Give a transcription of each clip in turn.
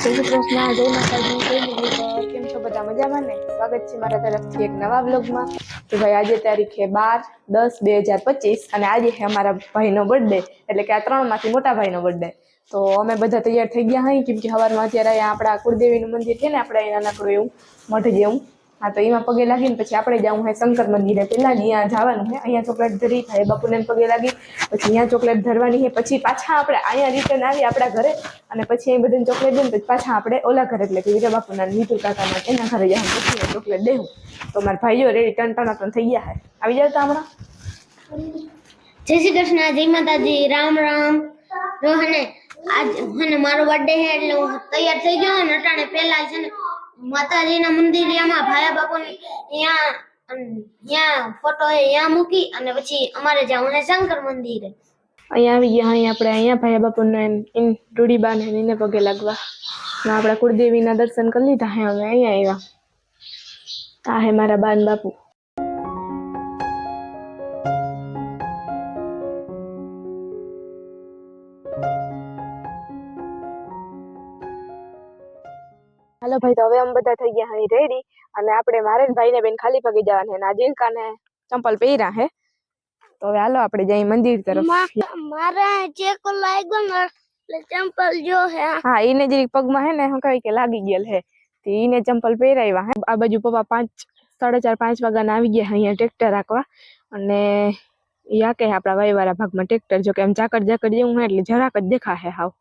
જય શ્રી કૃષ્ણ, જય માતાજી કેમ છો બધા મજામાં ને? સ્વાગત છે મારા તરફથી એક નવા બ્લોગમાં તો ભાઈ, આજે તારીખે બાર દસ બે હજાર પચીસ અને આજે છે અમારા ભાઈનો બર્થડે એટલે કે આ ત્રણમાંથી મોટા ભાઈનો બર્થડે તો અમે બધા તૈયાર થઈ ગયા હઈ, કેમ કે સવારમાં અત્યારે અહીંયા આપણા કુળદેવીનું મંદિર છે ને, આપણે અહીંયા નાનકડું એવું મઠ જેવું. હા, તો એમાં પગે લાગીને પછી આપણે જવું હે શંકર મંદિરે. પહેલાં અહીંયા જવાનું છે અહીંયા ચોકલેટ ધરી થાય બાપુને પગે લાગી. પછી અહીંયા ચોકલેટ ધરવાની છે પછી પાછા આપણે અહીંયા રિટર્ન આવી આપણા ઘરે. અને પછી અહીં બધાને ચોકલેટ દઈને પછી પાછા આપણે ઓલા ઘરે. એટલે કે વીરા બાપુના નીતુ કાકાના એના ઘરે જવાનું. પછી ચોકલેટ દેવું. તો મારા ભાઈઓ રેડી ટન ટન થઈ ગયા છે આવી જાવ તો હમણાં. જય શ્રી કૃષ્ણ, જય માતાજી. રામ રામ. રોહને, આજ મને મારો બર્થડે છે એટલે હું તૈયાર થઈ ગયો અને અટાણે પહેલા છે ને માતાજીના મંદિરમાં ભાયા બાપુની ત્યાં ત્યાં ફોટો ત્યાં મૂકી અને પછી અમારે જવું ને શંકર મંદિરે. અહીંયા આવી ગયા અહીં આપણે અહીંયા ભાઈ બાપુને એમ રૂડીબાને એને પગે લાગવા. આપણા કુળદેવીના દર્શન કરી લીધા હે, અમે અહીંયા આવ્યા. આ હે મારા બાન બાપુ. હાલો ભાઈ તો હવે અમે બધા થઈ ગયા અહીં રેડી અને આપણે મારે ને ભાઈને બેન ખાલી પગે જવાના છે ને આ જીનકાને ચંપલ પહેર્યા હે. તો હવે હાલો આપણે જઈ મંદિર તરફ. મારા કો લાગ્યો ને એટલે ચંપલ જો હે. હા એને જે પગમાં હે ને હું કહી કે લાગી ગયેલ હે. તે ઈને ચંપલ પહેરાવ્યા હે. આ બાજુ પપ્પા પાંચ સાડા ચાર પાંચ વાગ્યાના આવી ગયા અહીંયા ટ્રેક્ટર રાખવા. અને ઈ આ કે આપણા વાયવાળા ભાગમાં ટ્રેક્ટર જો કે એમ ઝાકર ઝાકર જેવું હોય એટલે જરાક જ દેખાશે હાવ.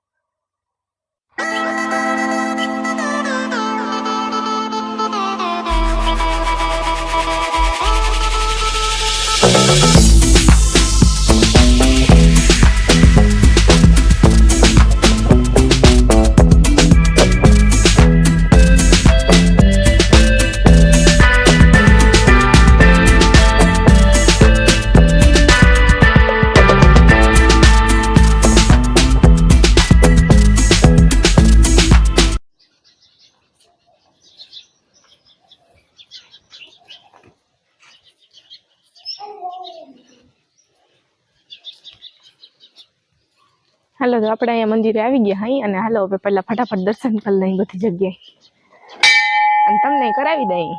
હાલો તો આપણે અહીંયા મંદિરે આવી ગયા હાઈ અને હાલો હવે પહેલાં ફટાફટ દર્શન કરી લઈ બધી જગ્યાએ. અને તમને કરાવી દઈ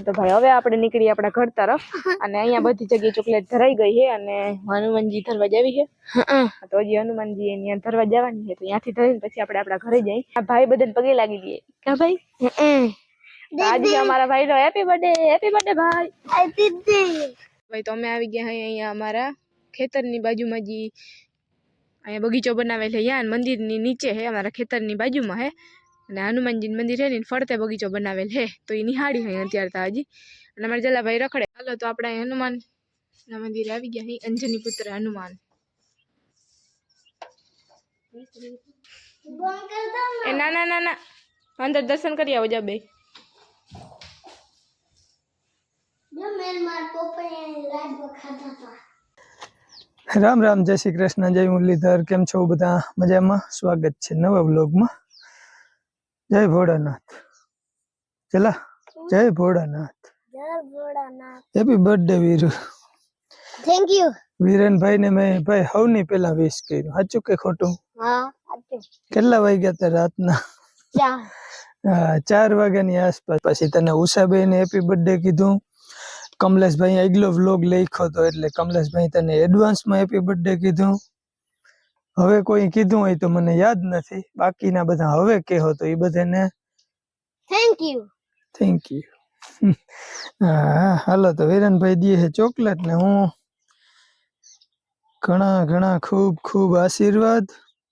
તો ભાઈ હવે આપણે નીકળીએ આપણા ઘર તરફ. અને અહીંયા બધી જગ્યાએ ચોકલેટ ધરાઈ ગઈ છે અને હનુમાનજી ધરવા જાવી છે. તો હજી હનુમાનજી એની ધરવા જવાની છે તો ત્યાંથી ધરીને પછી આપણે આપણા ઘરે જઈએ. આ ભાઈ બધાને પગે લાગી દઈએ કા ભાઈ? આજે અમારા ભાઈ નો હેપી બર્થડે હેપી બર્થડે ભાઈ ભાઈ તો અમે આવી ગયા અહીં અહીંયા અમારા ખેતરની બાજુમાં જે. અહીંયા બગીચો બનાવેલ છે અહીંયા મંદિરની નીચે છે અમારા ખેતરની બાજુમાં છે અને હનુમાનજી મંદિર છે ને, એની ફરતે બગીચો બનાવેલ છે તો એ નિહાળી હોય અત્યારે તો હજી. અને અમારા જલાભાઈ રખડે. હાલો, તો આપણે અહીં હનુમાન ના મંદિરે આવી ગયા અહીં અંજની પુત્ર હનુમાન. એ ના ના ના ના અંદર દર્શન કરી આવો જા બે. રામ રામ. જય શ્રી કૃષ્ણ. જય મુરલીધર. કેમ છો બધા? મજામાં? સ્વાગત છે નવા વ્લોગમાં. જય ભોળાનાથ. ચલા જય Bholanath. Happy birthday Viru. Thank you Virenbhai ને મેં ભાઈ હવની પેલા વિશ કર્યું. સાચું કે ખોટું? હા સાચું. કેટલા વાગ્યા હતા રાતના? ચાર. ચાર વાગ્યાની આસપાસ. પછી તને ઉષાબેન હેપી બર્થડે કીધું. કમલેશભાઈ આગલો વ્લોગ લખ્યો હતો એટલે કમલેશભાઈ તને એડવાન્સમાં હેપી બર્થડે કીધું. હવે કોઈ કીધું હોય તો મને યાદ નથી. બાકીના બધા હવે કહો તો એ બધાને થેન્ક યુ થેન્ક યુ હા હાલો તો વિરનભાઈ દે છે ચોકલેટ ને હું ઘણા ઘણા ખૂબ ખૂબ આશીર્વાદ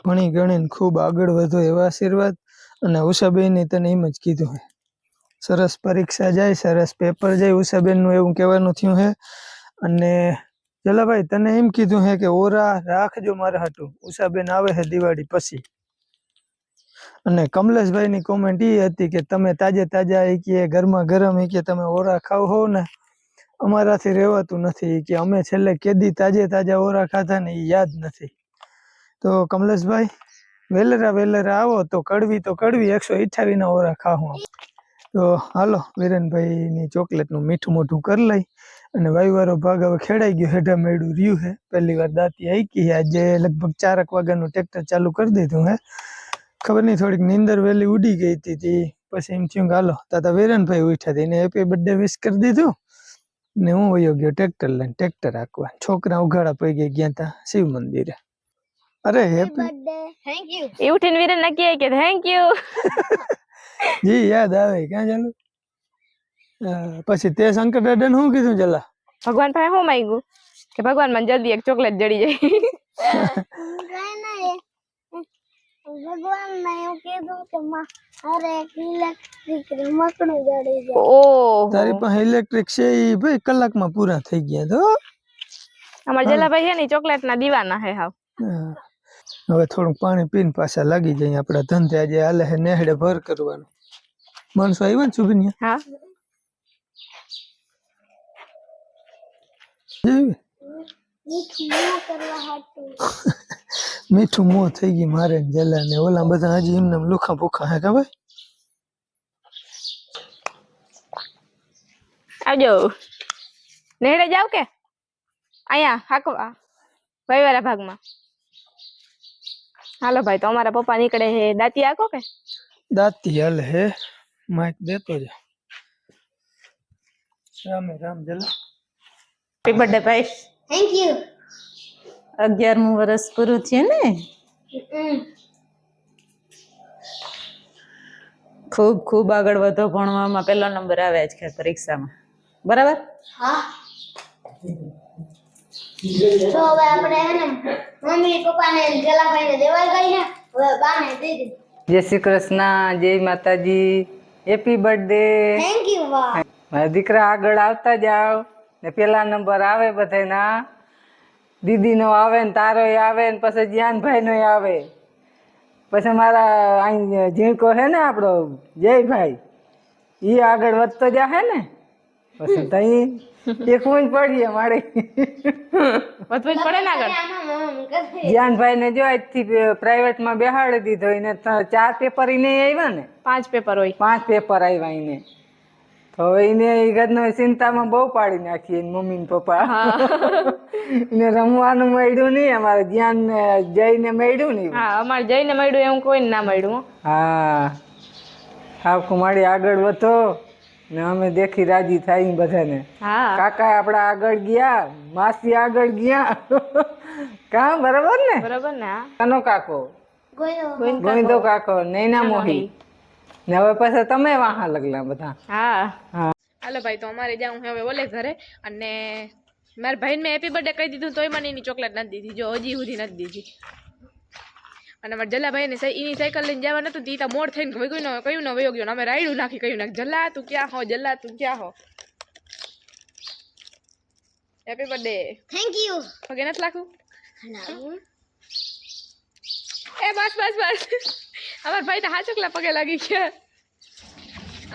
ભણી ગણીને ખૂબ આગળ વધો એવા આશીર્વાદ અને ઉષાબેનની તને એમ જ કીધું હે. સરસ પરીક્ષા જાય સરસ પેપર જાય. ઉષાબેનનું એવું કહેવાનું થયું હે અને જલાભાઈ તને એમ કીધું હે કે ઓરા રાખજો મારા હાટું. ઉષાબેન આવે છે દિવાળી પછી. અને કમલેશભાઈની કોમેન્ટ એ હતી કે તમે તાજે તાજા એ કે ગરમા ગરમ એ કે તમે ઓરા ખાવ હો ને. અમારાથી રહેવાતું નથી કે અમે છેલ્લે કેદી તાજે તાજા ઓરા ખાધા ને એ યાદ નથી. તો કમલેશભાઈ, વેલેરા વેલેરા આવો તો કડવી તો કડવી, એકસો અઠ્ઠાવીસ ના ઓરા ખાવું તો હાલો વિરેનભાઈની ચોકલેટનું મીઠું મોઢું કરી લઈ અને વાયુવારો ભાગ હવે ખેડાઈ ગયો હેઠા મેળું રહ્યું હે પહેલી વાર દાંતી આઈકી હે આજે લગભગ ચારક વાગ્યાનું ટ્રેક્ટર ચાલુ કરી દીધું હે ખબર નહીં થોડીક નીંદર વહેલી ઉડી ગઈ હતી તી. પછી એમ થયું કે હાલો તાતા વિરેનભાઈ ઉઠ્યા હતા એને હેપી બર્થડે વિશ કરી દીધું. ને હું વયો ગયો ટ્રેક્ટર લઈને ટ્રેક્ટર હાંકવા. છોકરા ઉઘાડા પડી ગયા ગયા તા શિવ મંદિરે. અરે હેપી થેન્ક યુ એ ઉઠીને વીરે નક્કી કે થેન્ક યુ જી યાદ આવે. ક્યાં ચાલુ પછી તે શંકર દાદાને શું કીધું ચલા ભગવાન પાસે શું માંગ્યું? કે ભગવાન મને જલ્દી એક ચોકલેટ જડી જાય. ભગવાન ને એવું કીધું કે મારે એક ઇલેક્ટ્રિક રમકડું જડી જાય. ઓ તારી પાસે ઇલેક્ટ્રિક છે એ ભાઈ કલાકમાં પૂરા થઈ ગયા તો? અમારા જલાભાઈ છે ને ચોકલેટ ના દીવાના હે હાવ. હા. હવે થોડુંક પાણી પીને પાછા લાગી જાય આપડા ધંધે આજે હાલે હે નેહડે ભર કરવાનું. માણસો આવ્યા ને સુબિનિયા હા. જેવી મીઠું ન કરવા હાટું. મીઠું મોં થઈ ગઈ મારે ને જલા ને ઓલા બધા હજી એમને એમ લુખા પુખા હે કે ભાઈ? આવજો. નેહડે જાવ કે? અહીંયા હાકવા રવિવારે ભાગમાં. હાલો ભાઈ તો અમારા પપ્પા નીકળે હે. દાંતી આકો કે? દાંતી હાલ હે. માઇક દેતો જા. રામે રામ જલ હેપી બર્થડે ભાઈ. થેન્ક યુ અગિયારમું વર્ષ પૂરું થયું ને? ખૂબ ખૂબ આગળ વધો ભણવામાં. પહેલો નંબર આવે છે પરીક્ષામાં બરાબર? હા. તો હવે આપણે હે ને મમ્મી પપ્પાને જલાભાઈ ને દેવાઈ ગઈ ને હવે બાને દે. જય શ્રી કૃષ્ણ જય માતાજી. હેપી બર્થડે થેન્ક યુ મારા દીકરા આગળ આવતા જાવ ને પેલા નંબર આવે બધાના દીદીનો આવે ને તારોય આવે ને પછી જ્ઞાનભાઈનો આવે. પછી મારા અહીં ઝીણકો છે ને આપણો જયભાઈ. એ આગળ વધતો જાહે ને. પછી તઈ એક જ પડીએ મારે. વધવું પડે ને આગળ? જ્ઞાનભાઈ ને જો આજથી પ્રાઇવેટમાં બેહાડી દીધો એને ચાર પેપર એને આવ્યા ને. પાંચ પેપર હોય. પાંચ પેપર આવ્યા એને. તો એને એ ઘરનો ચિંતામાં બહુ પાડી નાખી એની મમ્મી ને પપ્પા. એને રમવાનું મળ્યું નહીં અમારે ધ્યાન જઈને મળ્યું નહીં. હા અમારે જઈને મળ્યું એવું કોઈ ના મળ્યું હા. આખું મારી આગળ વધો. ને અમે દેખી રાજી થાય બધાને. કાકા આપડા આગળ ગયા માસી આગળ ગયા. કા? બરાબર ને? બરાબર ને કનો કાકો. ગોવિંદો કાકો. નૈના મોહી. ને હવે પછી તમે વાહા લગલા બધા. હા. હા. હાલો ભાઈ તો અમારે જાઉં હવે ઓલે ઘરે. અને મારા ભાઈને મેં હેપી બર્થડે કહી દીધું તોય મને એની ચોકલેટ નથી દીધી. જો હજી સુધી નથી દીધી. અને અમારે જલ્લાભાઈને સાઈ- એની સાયકલ લઈને જવા નતું તી તો મોડ થઈને કોઈ ન કયું ન વયો ગયો અમે રાયડું નાખી કહ્યું નાખ જલ્લા તું ક્યાં હો જલ્લા તું ક્યાં હો? હેપી બર્થડે થેન્ક યુ પગે નથી લાખું એ બસ બસ બસ. અમાર ભાઈ તો હાચકલા પગે લાગી ગયા.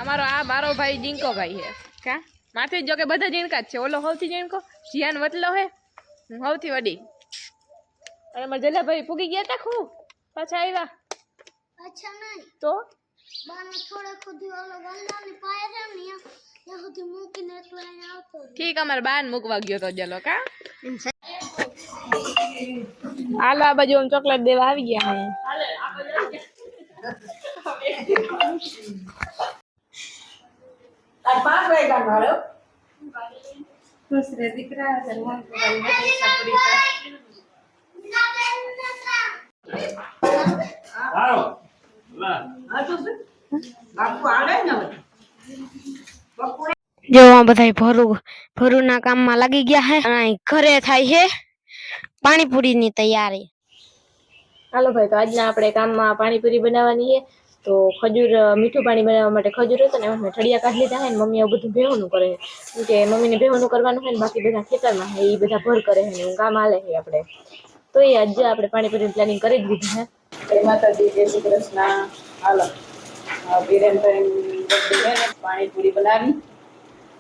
અમારો આ મારો ભાઈ જીંકો ભાઈ હે કા? માથે જો કે બધા જીણકા જ છે. ઓલો સૌથી જીણકો જીયાન વતલો હે હું સૌથી વડી. અને મારા જલ્લાભાઈ ભાઈ પૂગી ગયા તા ખૂબ. પાછા આવ્યા અચ્છા નહીં. તો? બાને થોડે ખુદી ઓલો ગંગાની પાય છે ને ત્યાં સુધી મૂકીને એટલે અહીંયા આવતો ઠીક અમારે બાન મૂકવા ગયો તો જલો કા? હાલો આ બાજુ ચોકલેટ દેવા આવી ગયા હું જો આ બધા ભરું ભરુંના કામમાં લાગી ગયા હે. અને ઘરે થાય છે પાણીપુરીની તૈયારી. હાલો ભાઈ તો આજના આપણે કામમાં પાણીપુરી બનાવવાની છે તો ખજૂર મીઠું પાણી બનાવવા માટે ખજૂર હતો ને એમાં મેં ઠળિયા કાઢી લીધા હોય ને મમ્મી આવું બધું ભેવનું કરે છે કે મમ્મીને ભેવનું કરવાનું હોય ને બાકી બધા ખેતરમાં હે એ બધા ભર કરે છે ને કામ હાલે છે આપણે. તો એ આજે આપણે પાણીપુરીનું પ્લાનિંગ કરી જ દીધું છે માતાજી, જય શ્રી કૃષ્ણ. હાલો. બીરેનભાઈ પાણીપુરી બનાવી.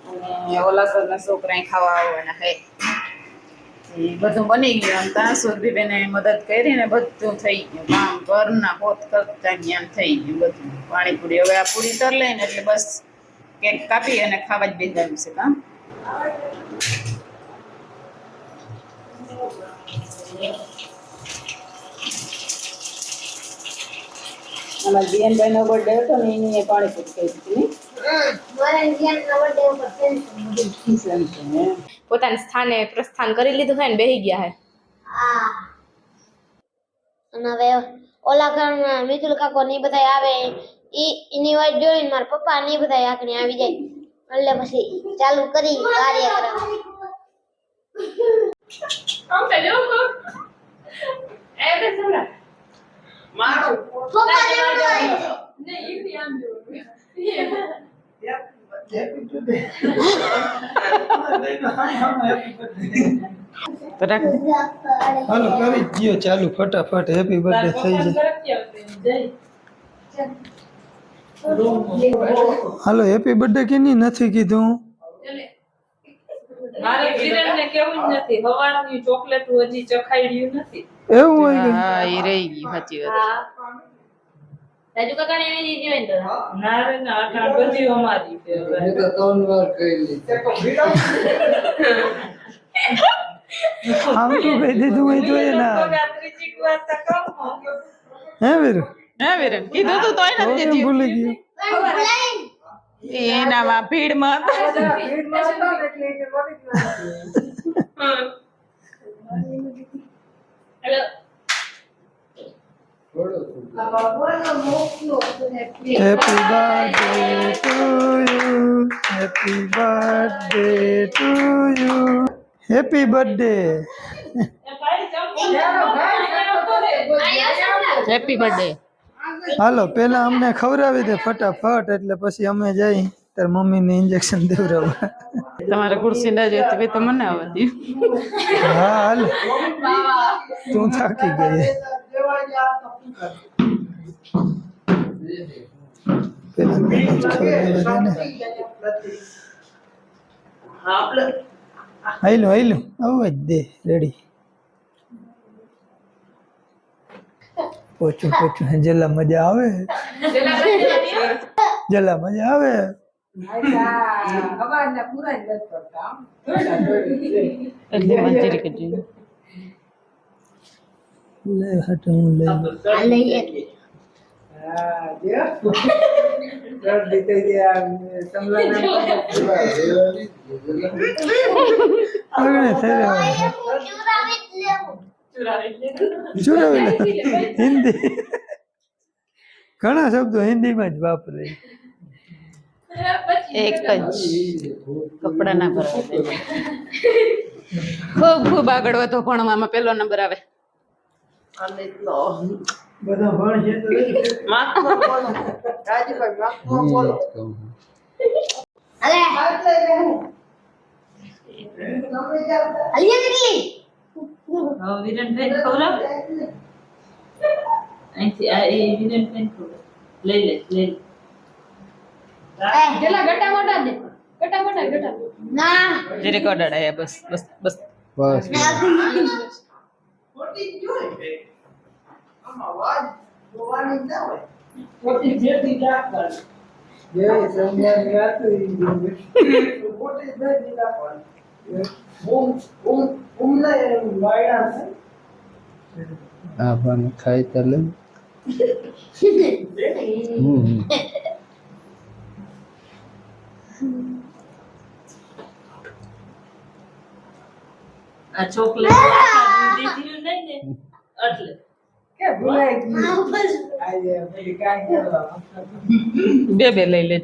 અને ઓલા સરના છોકરા ખાવા આવવાના હે એ બધું બની ગયું. આમ ત્યાં બેને મદદ કરી ને બધું થઈ ગયું. કામ, ઘરના પોત કરતા જ્ઞાન થઈ ગયું બધું. પાણીપુરી હવે આ પૂરી તર લઈને એટલે બસ કેક કાપી અને ખાવા જ બેસવાનું છે કામ અમારા જીએનભાઈ નો બર્થડે હતો ને એની પાણીપુરી ખાઈ દીધી ને પોતાના સ્થાને પ્રસ્થાન કરી લીધું હોય ને બેહી ગયા હે. અને હવે ઓલા ઘરના મિતુલ કાકો ને બધા આવે ઈ એની વાત જોઈને મારા પપ્પા ને બધા આખણી આવી જાય. એટલે પછી ચાલુ કરી કાર્યક્રમ. પપ્પા કેમ જાય? હાલો કરી જ ગયો ચાલુ ફટાફટ. હેપી બર્થડે થઈ જાય. હાલો હેપી બર્થડે કેની નથી કીધું? મારે કિરણને કેવું જ નથી. હવારની ચોકલેટ હજી ચખાડ્યું નથી. એવું હોય કે? હા એ રહી ગઈ સાચી વાત. રાજુ કાકાને એની દીધી હોય તો? ના રે ના અટાણ બધી અમારી છે હવે. આમ તો કહી દીધું હોય તો એ ના. હે વીરુ? હે વિરેન કીધું તું તોય નથી કેમ ભૂલી ગયો. એ એનામાં ભીડમાં happy birthday to you happy birthday to you happy birthday happy birthday હાલો પેલા અમને ખવડાવી દે ફટાફટ એટલે પછી અમે જઈ. તાર મમ્મીને ઇન્જેક્શન દેવડાવવા તમારે ખુરશી ના જોઈતી ભાઈ તો મને આવવા દે હા હાલ. તું થાકી ગઈ. ને. હાઈલું હાઈલું અવાજ દે રેડી. પોચું પોચું. હે મજા આવે? જલા મજા આવે? એટલે મંજૂરી કરજો લે હાટ હું લઈ લઉં. આ લઈએ આગળ થઈ રહેવાનું ચુરાવી હિન્દી ઘણા શબ્દો હિન્દીમાં જ વાપરે એક જ. કપડા ના ભરવા ખૂબ ખૂબ આગળ વધો ભણવામાં પેલો નંબર આવે. લઈ લે લઈ લે. પેલા ગટા મોટા દે. ગટા મોટા ગટા ના. જરીક અડાડાયા બસ બસ બસ. આ પણ ખાઈ ગયું લેજો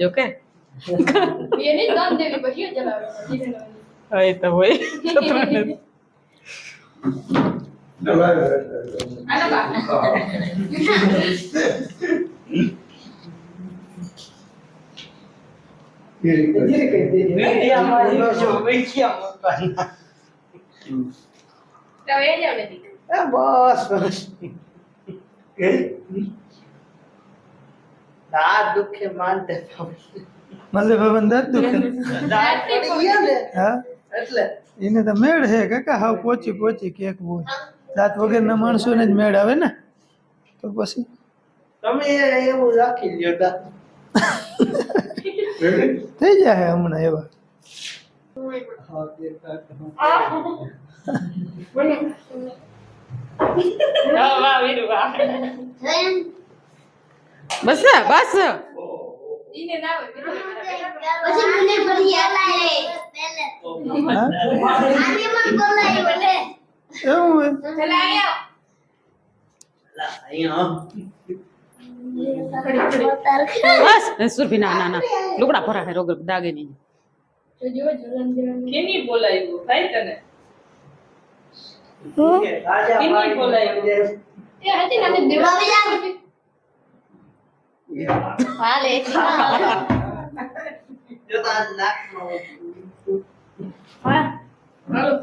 કે એની દાન દેવી પછી ચલાવે હા એ તો હોય તમે એ જાવ નથી બસ બસ દાંત દુખે. માનતે મલે ભવન દર્દ દુખે દાંત પડી ગયા ને હા એટલે એને તો મેળ હે કાકા હાવ પોચી પોચી કેક હોય દાંત વગરના માણસોને જ મેળ આવે ને. તો પછી? તમે એવું રાખી લ્યો દાંત થઈ જાય હમણાં એવા બસ બસ ઈને ના આવે પછી મને ફરી યાદ આવે હા? આને મને બોલાય બોલે એવું હોય ચલા આયા બસ સુરભી ના ના ના. લુગડા ભરા હે રોગ દાગે નહીં. કેની બોલાવ્યું ભાઈ તને? કેની બોલાવ્યું એ હતી નાને દેવ હાલે જો તારા નાકમાં હાલો.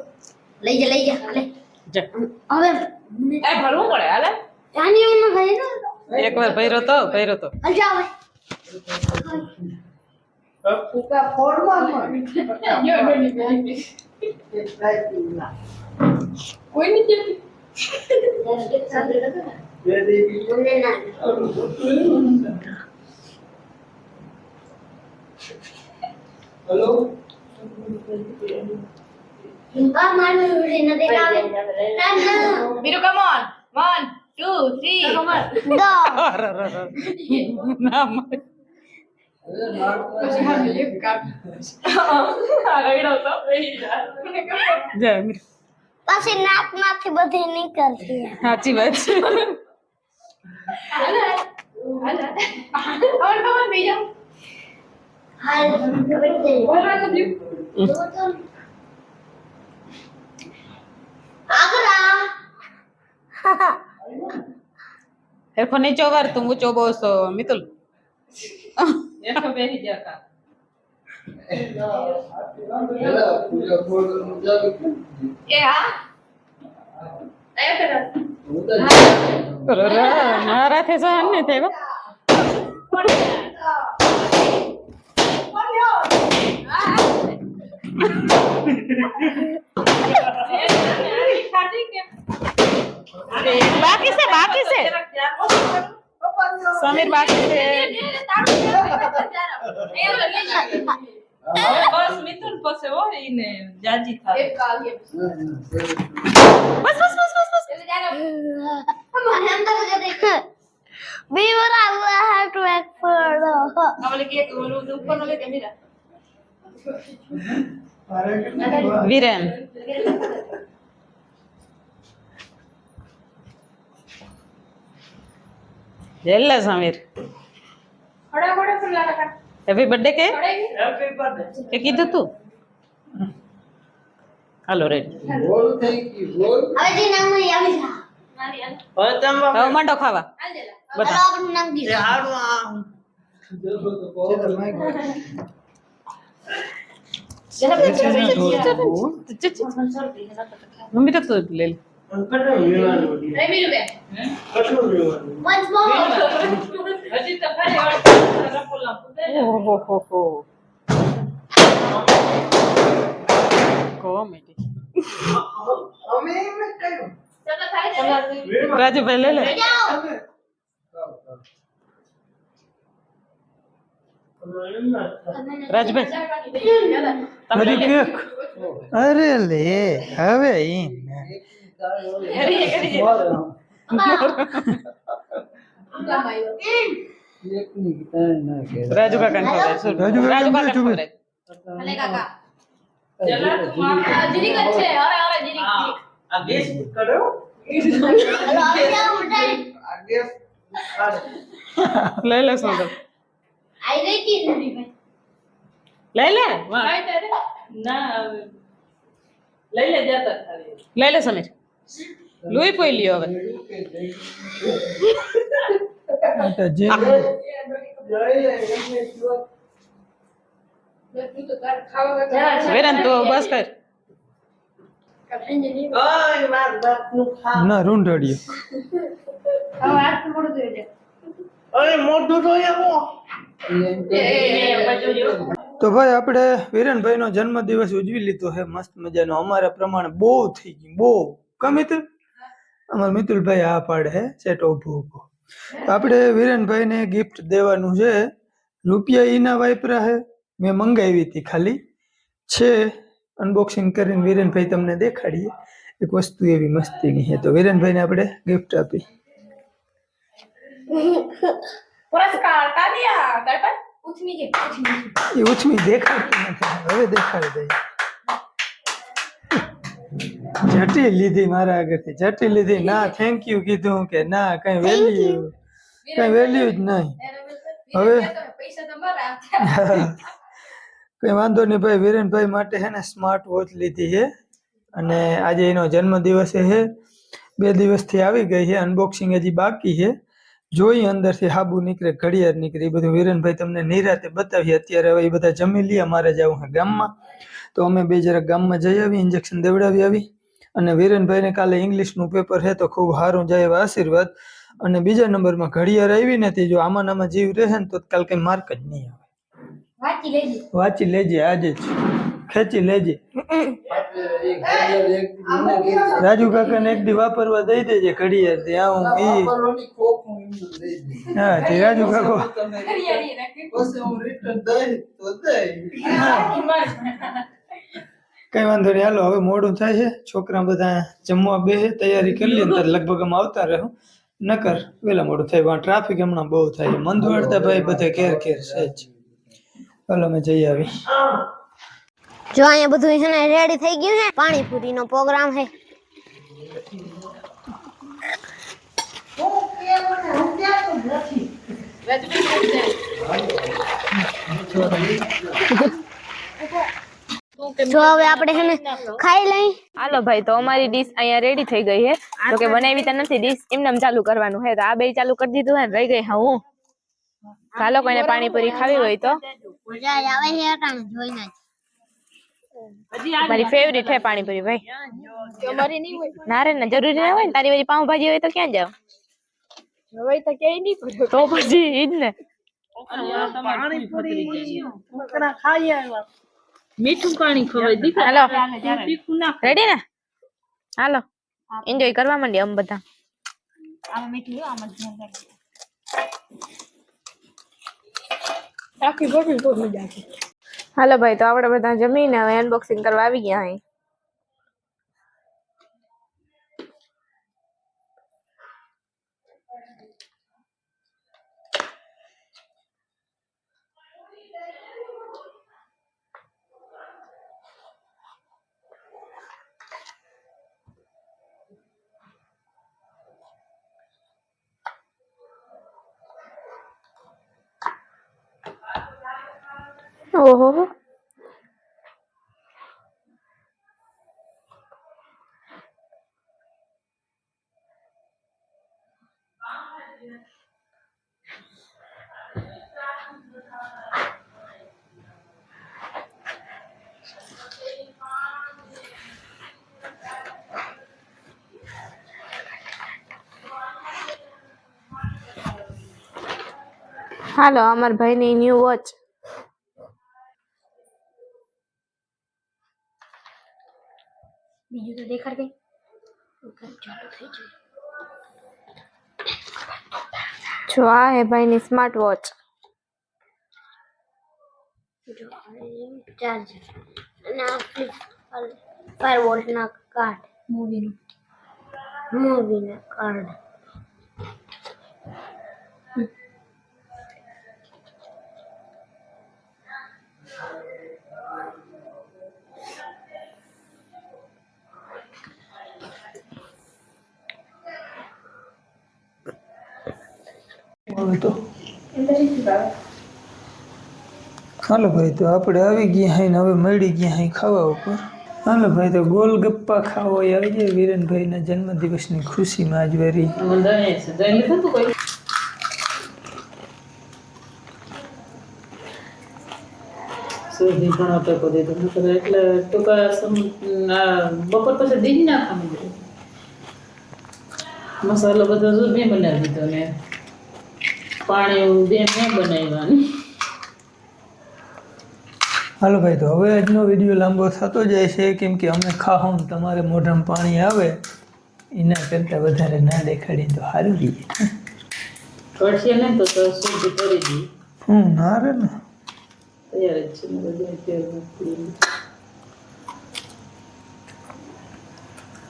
લઈ જા લઈ જા લે જા. હવે એ ભરવું પડે હાલે? આની ઉંમર ભાઈ ને એકવાર ભર્યો તો ભર્યો તો હલ જા હવે ફૂકા ફોડમાં પણ યો બેની બેની કોઈ થ્રી ના આ મારું ઉડી ન દેખાવે ના ના બીરુ કમ ઓન 1 2 3 દો ના મળે. પછી નાકમાંથી બધી નીકળતી સાચી વાત. છે હાલ હેરફોન નીચો વાર તું ઊંચો બોસો મિતુલ. એઠો બેસી જા કા. એ હા? આયા કર અરે, મારાથી સહન નહીં થાય હો. ખાધી કે બાકી છે બાકી છે જરાક ધ્યાન સમીર બાકી છે હવે બસ મિથુન પાસે હોય ઈને જાજી થાય એક કાલ કે બસ બસ બસ બસ બસ એટલે જાનો બીવર આવા હાટ વેક ફોડો આવલે કે ઓલું ઉપર નો લે કે મીરા વિરેન જેલ્લા સમીર ખડા ખડા ફૂલા કાકા હેપી બર્થડે કે. ખડાઈ હેપી બર્થડે કે કીધું તું? હાલો રેડી બોલ થઈ ગયું બોલ હવે જે નામ નહીં આવી જા. નાની હાલ. હવે તમે હવે માંડો ખાવા. હાલ દેલા બધા મમ્મી તો લે. રાજુભાઈ લે લે. રાજુભાઈ અરે લે હવે ઈ રાજુ કાકા ને ખવડાય શું? રાજુ કાકા રાજુ કાકા ને ચૂપ. ખવડાય. ભલે કાકા જલા તું માર આ જીરીક જ છે અરે અરે જીરીક હા જીરીક આ બેસ કરો હલો હવે જાઓ ઉઠાઈ આ ગેસ હાલે. લઈ લે સોગલ આઈ ગઈ કી સુરભીભાઈ લોહી પોઈ લ્યો હવે. તો બસ કર. ના ભાઈ, આપણે વિરેનભાઈનો જન્મદિવસ ઉજવી લીધો હે મસ્ત મજાનો. અમારા પ્રમાણે બહુ થઈ ગયું, બહુ. કા મિતુલ અમારા મિતુલભાઈ આ પાડે છે સેટ ઊભો ઊભો તો આપણે વિરેનભાઈને ગિફ્ટ દેવાનું છે રૂપિયા ઈના વાપરા છે મેં મંગાવી હતી ખાલી છે અનબોક્સિંગ કરીને વિરેનભાઈ તમને દેખાડીએ એક વસ્તુ એવી મસ્તીની છે તો વિરેનભાઈને આપણે ગિફ્ટ આપી પુરસ્કાર તાલિયા ગણપત ઉથમી ગઈ ઉથમી ગઈ. એ ઉછમી દેખાડતી નથી હવે દેખાડી દઈ જટી લીધી મારા આગળથી. જટી લીધી. ના થેન્ક યુ કીધું કે ના કઈ વેલ્યુ કઈ વેલ્યુ જ નહીં. હવે કઈ વાંધો નહીં ભાઈ વિરેનભાઈ માટે હે ને સ્માર્ટ વોચ લીધી છે. અને આજે એનો જન્મદિવસ છે. બે દિવસથી આવી ગઈ છે. અનબોક્સિંગ હજી બાકી છે. જોઈ અંદરથી હાબુ નીકળે ઘડિયાળ નીકળે. એ બધું વિરેનભાઈ તમને નિરાતે બતાવીએ. અત્યારે હવે એ બધા જમી લઈએ અમારે જવું ગામમાં. તો અમે બે જરાક ગામમાં જઈ આવી ઇન્જેક્શન દેવડાવી આવી. અને વિરેનભાઈને કાલે ઇંગ્લિશનું પેપર છે તો ખૂબ સારું જાય એવા આશીર્વાદ. અને બીજા નંબરમાં ઘડિયાળ આવી નથી જો આમાં આમાં જીવ રહે ને તો કાલ કંઈ માર્ક જ નહીં આવે. વાંચી લેજે. વાંચી લેજે આજે જ. ખેંચી લેજે. રાજુ કાકાને એક દી વાપરવા દઈ દેજે ઘડિયાળ ત્યાં હું ઈ. હું તે રાજુ કાકો. હું રિટર્ન દઈ તો દઈશ. કઈ વાંધો નહીં. હાલો હવે મોડું થાય છે. છોકરા બધા જમવા બેસે તૈયારી કરી લે ત્યારે લગભગ અમે આવતા રહું નકર વેલા મોડું થાય. પણ ટ્રાફિક હમણાં બહુ થાય છે. મંદવાડતા ભાઈ બધે ઘેર ઘેર છે જ. હાલો અમે જઈ આવી. જો અહીંયા બધું છે ને રેડી થઈ ગયું છે. પાણીપુરી નો પ્રોગ્રામ છે જો હવે આપણે છે ને ખાઈ લઈ. હાલો ભાઈ તો અમારી ડીશ અહીંયા રેડી થઈ ગઈ છે તો કે બનાવી તો નથી ડીશ એમને ચાલુ કરવાનું છે તો આ બે ચાલુ કરી દીધું હે ને રહી ગઈ હા હું. ચાલો કોઈને પાણીપુરી ખાવી હોય તો. મારી ફેવરિટ છે પાણીપુરી ભાઈ. ના રે ને જરૂરી ના હોય ને તારી બધી પાઉંભાજી હોય તો ક્યાં જાવ? તો ક્યાંય નહીં પડ્યો તો પછી ઈ જ ને મીઠું પાણી ખવાય. દીકરા હાલો. રેડી ને હાલો. એન્જોય કરવા માંડી આમ બધા. હાલો ભાઈ તો આપણે બધા જમીને હવે અનબોક્સિંગ કરવા આવી ગયા અહીં. ઓહો. હાલો અમાર ભાઈની ન્યૂ વોચ બીજું તો દેખાડ દે ચાલુ થઈ જાય. જો આ હે ભાઈની સ્માર્ટ વોચ ચાર્જ અને આ ફ્લિપ ફાયર વોલ્ટ ના કાર્ડ મૂવી નું. મૂવી ના કાર્ડ હવે તો. હાલો ભાઈ તો આપણે આવી ગયા હઈ ને હવે મળી ગયા હઈ ખાવા ઉપર. હાલો ભાઈ તો ગોલ ગપ્પા ખાવો આવી જાય વિરેનભાઈના જન્મદિવસની ખુશીમાં આજ વેરી. સુરભી ઘણો ટેકો દીધો. નકર એટલે ટૂંકા સમ- બપોર પછી દીજ ના બધું મસાલો બધો જો મેં બનાવી દીધો ને પાણી બે મેં બનાવ્યા. હાલો ભાઈ તો હવે આજનો વીડિયો લાંબો થતો જાય છે. કેમ કે અમે ખાહું ને તમારે મોઢામાં પાણી આવે એના કરતાં વધારે ના દેખાડી તો સારું રહીએ કરશે ને તો તો સુરભી કરી દઈએ હું ના રે ને. તૈયાર જ છે ને બધું અત્યારે મૂકી.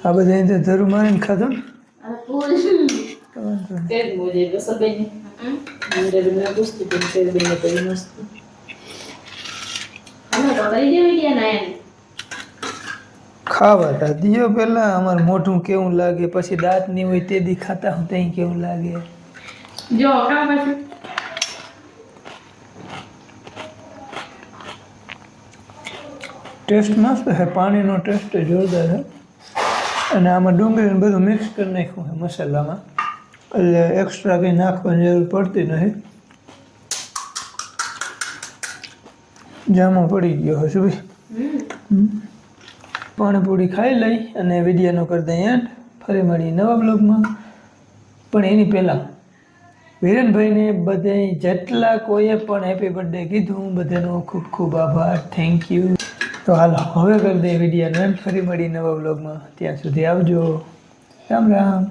આ બધા ધરું મારીને ખાધો ને? હતી તો એ મસ્ત અમે તો કરી દેવી ગયા ના એમ ખાવા તા. દિયો પહેલા અમાર મોઢું કેવું લાગે પછી દાંત નહીં હોય તે દી ખાતા હું ત્યાં કેવું લાગે. જો ખાવા પાછું. ટેસ્ટ મસ્ત છે પાણીનો ટેસ્ટ જોરદાર છે. અને આમાં ડુંગળીને બધું મિક્સ કરી નાખ્યું છે મસાલામાં. એટલે એક્સ્ટ્રા કંઈ નાખવાની જરૂર પડતી નથી. જામો પડી ગયો હશે ભાઈ. પાણીપૂરી ખાઈ લઈ અને વિડીયાનો કરી દઈએ એન્ડ ફરી મળી નવા બ્લોગમાં. પણ એની પહેલાં વિરેનભાઈને બધે જેટલા કોઈએ પણ હેપી બર્થડે કીધું બધાનો ખૂબ ખૂબ આભાર. થેન્ક યુ તો હાલો હવે કરી દઈએ વિડીયાનો એન્ડ. ફરી મળી નવા બ્લોગમાં. ત્યાં સુધી આવજો. રામ રામ.